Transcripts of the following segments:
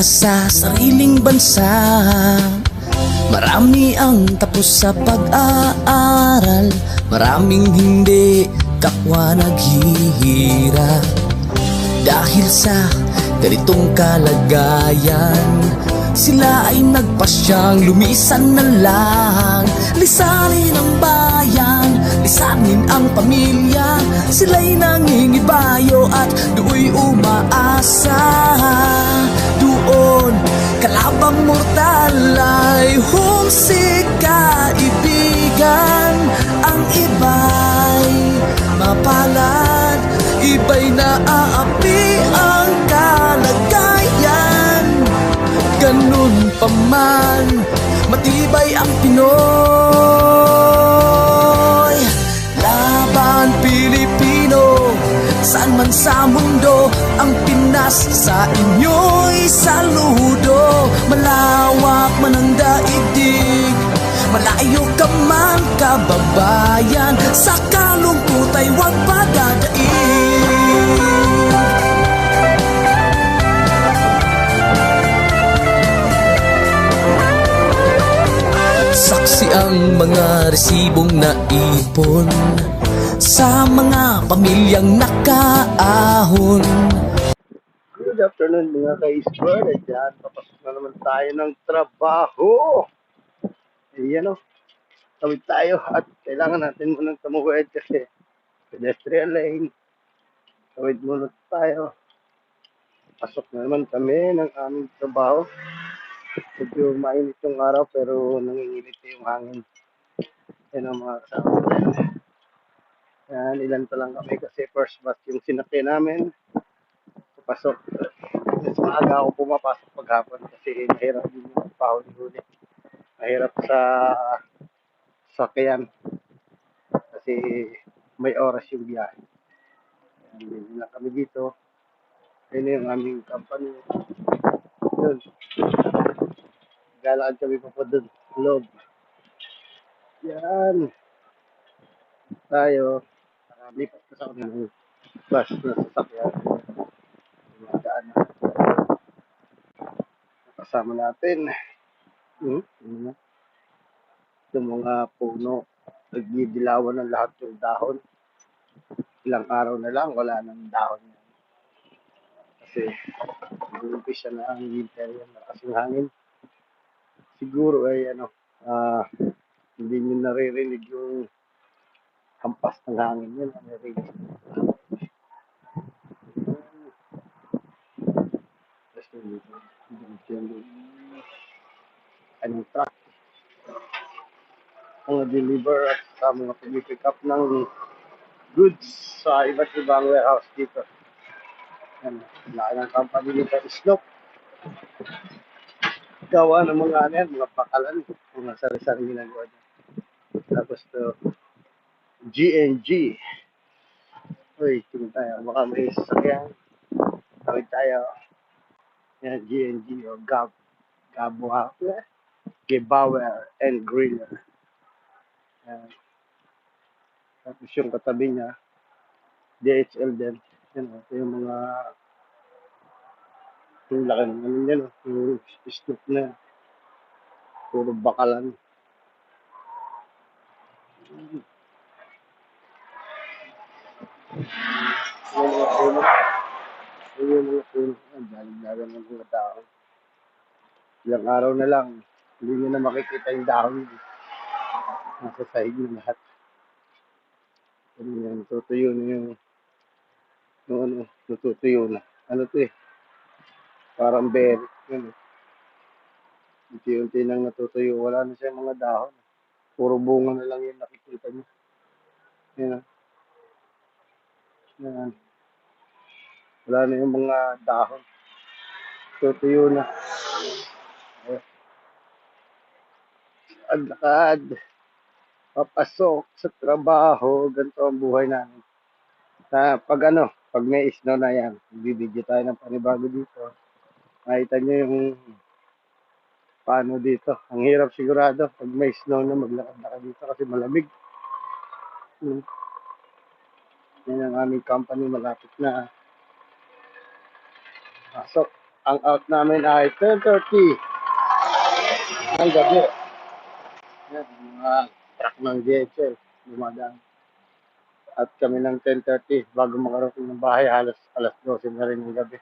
bukas sa sariling bansa. Marami ang tapos sa pag-aaral. Maraming hindi kapwa naghihirap Dahil sa ganitong kalagayan Sila ay nagpasyang lumisan na lang. Lisanin ang bayan, lisanin ang pamilya Sila'y nangingibayo at do'y umaasa. Doon, kalabang mortal ay humsik kaibigan Ang iba'y mapalad Iba'y naaapi ang kalagayan. Ganun pa man, matibay ang Pinoy saan man sa mundo Ang Pinas sa inyo'y saludo. Malawak man ang daigdig Malayo ka man kababayan. Sa kalungkot ay huwag padadaig Saksi ang mga resibong naipon Sa mga pamilyang nakaahon Good afternoon mga ka-isper. Diyan, papasok na naman tayo ng trabaho. Ayan o. Tawid tayo at kailangan natin munang tumuwid kasi pedestrian lane. Tawid muna tayo. Pasok na naman kami ng aming trabaho. Medyo mainit yung araw pero nangingilit yung hangin. Yan ang mga kasama. Yan, ilan pa lang kami kasi first batch yung sinakyan namin pasok. Mas maaga ako pumapasok paghapon kasi mahirap din yung pahuli-huli. Mahirap sa sakyan kasi may oras yung biyahe. Hindi na kami dito. Ayun yung aming company. Yun. Galaan kami pa po doon. Loob. Yan. Tayo. Uh, lipat ka sa ng bus na sasakyan dumadaan na. Kasama natin. Hmm? Ano? Yung mga puno. Nagdidilawan ng lahat yung dahon. Ilang araw na lang, wala nang dahon yan. Kasi, nag-umpisa na ang winter yan, nakasing hangin. Siguro ay ano, ah, hindi nyo naririnig yung hampas ng hangin yun. Yung yung anong truck ang deliver at sa mga pag-pick up ng goods sa iba't ibang warehouse dito. Yan, laki ng company nito, Snoop. Gawa ng mga ano yan, mga pakalan, mga sari-sari ginagawa niya. Tapos to, GNG. Uy, tingin tayo, baka may sasakyan. Tawid tayo. Yan, GNG o Gab. Gabuha. Gebauer and Griller. Yan. Tapos yung katabi niya, DHL din. Yan, ito yung mga yung laki ng ano yan, oh, yung snoop na. Puro bakalan. Yung mga. Yung mga puno. Yan, dalag-dalag ng mga dahon. Ilang araw na lang, hindi nyo na makikita yung dahon. Nasa sahig na lahat. Ano yan, tutuyo na yung, yung ano, tutuyo na. Ano to eh? Parang berry. Eh. Unti-unti nang natutuyo. Wala na siya mga dahon. Puro bunga na lang yung nakikita niyo. Yan ah. Yan. Wala na yung mga dahon. Tutuyo na. Ayan. Lakad. Papasok sa trabaho. Ganito ang buhay namin. Sa pag ano, pag may snow na yan, bibidyo tayo ng panibago dito. Makita nyo yung paano dito. Ang hirap sigurado pag may snow na maglakad-lakad dito kasi malamig. Hmm. Yan ang aming company malapit na Pasok. Ang out namin ay 10.30 ng gabi. Yan, mga truck ng DHL. Dumadaan. At kami ng 10.30 bago makarating ng bahay, halos alas 12 na rin ng gabi.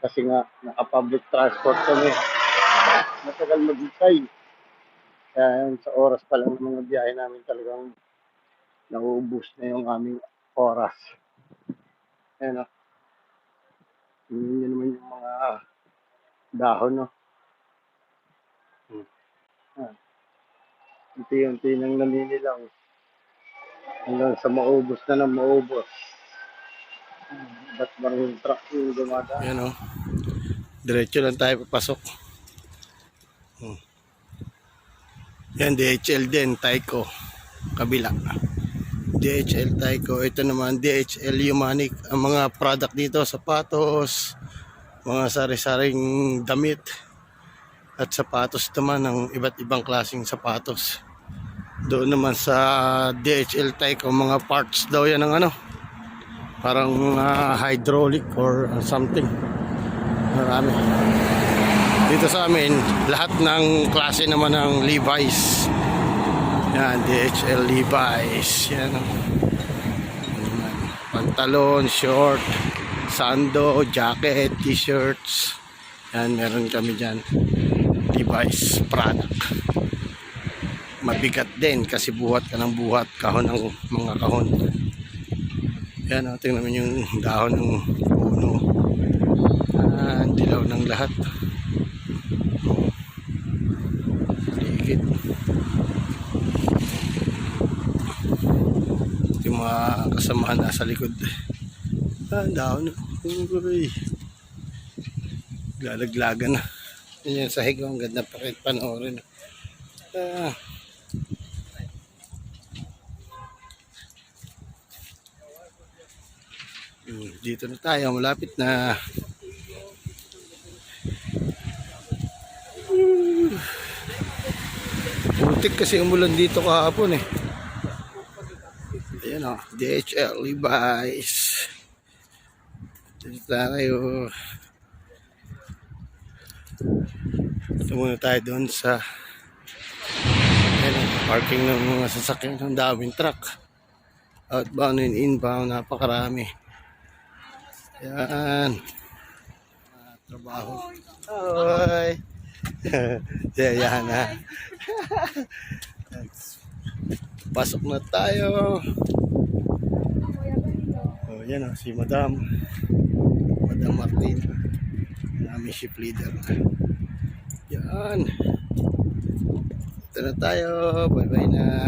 Kasi nga, naka-public transport kami. Matagal maghintay. Kaya yun, sa oras pa lang ng mga biyahe namin talagang nauubos na yung aming oras. Ayan o. Tingnan nyo naman yung mga dahon, no? Hmm. Unti-unti nang naninilaw. Hanggang sa maubos na ng maubos. Hmm. Ba't bang yung truck yung dumadaan? Yan o. Diretso lang tayo papasok. Hmm. Yan, DHL din, Tyco. Kabila. DHL Tyco. Ito naman, DHL Humanic. Ang mga product dito, sapatos, mga sari-saring damit, at sapatos naman ng iba't ibang klaseng sapatos. Doon naman sa DHL Tyco, mga parts daw yan ng ano, parang ah, hydraulic or something. Marami. Dito sa amin, lahat ng klase naman ng Levi's. Yan, DHL Levi's. Yan. Pantalon, short, sando, jacket, t-shirts. Yan, meron kami dyan. Levi's product. Mabigat din kasi buhat ka ng buhat kahon ng mga kahon. Yan, oh, tingnan mo yung dahon ng puno. Ah, dilaw ng lahat. Ligid. Yung mga kasamahan nasa likod. Ah, dahon. Uy. Lalaglagan na. Yan yung sahig. Ang ganda pa rin panoorin. Ah. Hmm, Dito na tayo. Malapit na. Putik kasi umulan dito kahapon eh. Ayan o, DHL Levi's. Dito tayo. Ito tayo doon sa ayan, o, parking ng mga sasakyan ng daming truck. Outbound and inbound, napakarami. Ayan. Ah, trabaho. Hoy! Yan na. Pasok na tayo. Yan oh, si Madam. Madam Martin. Namin ship leader. Yan. Ito na tayo. Bye-bye na.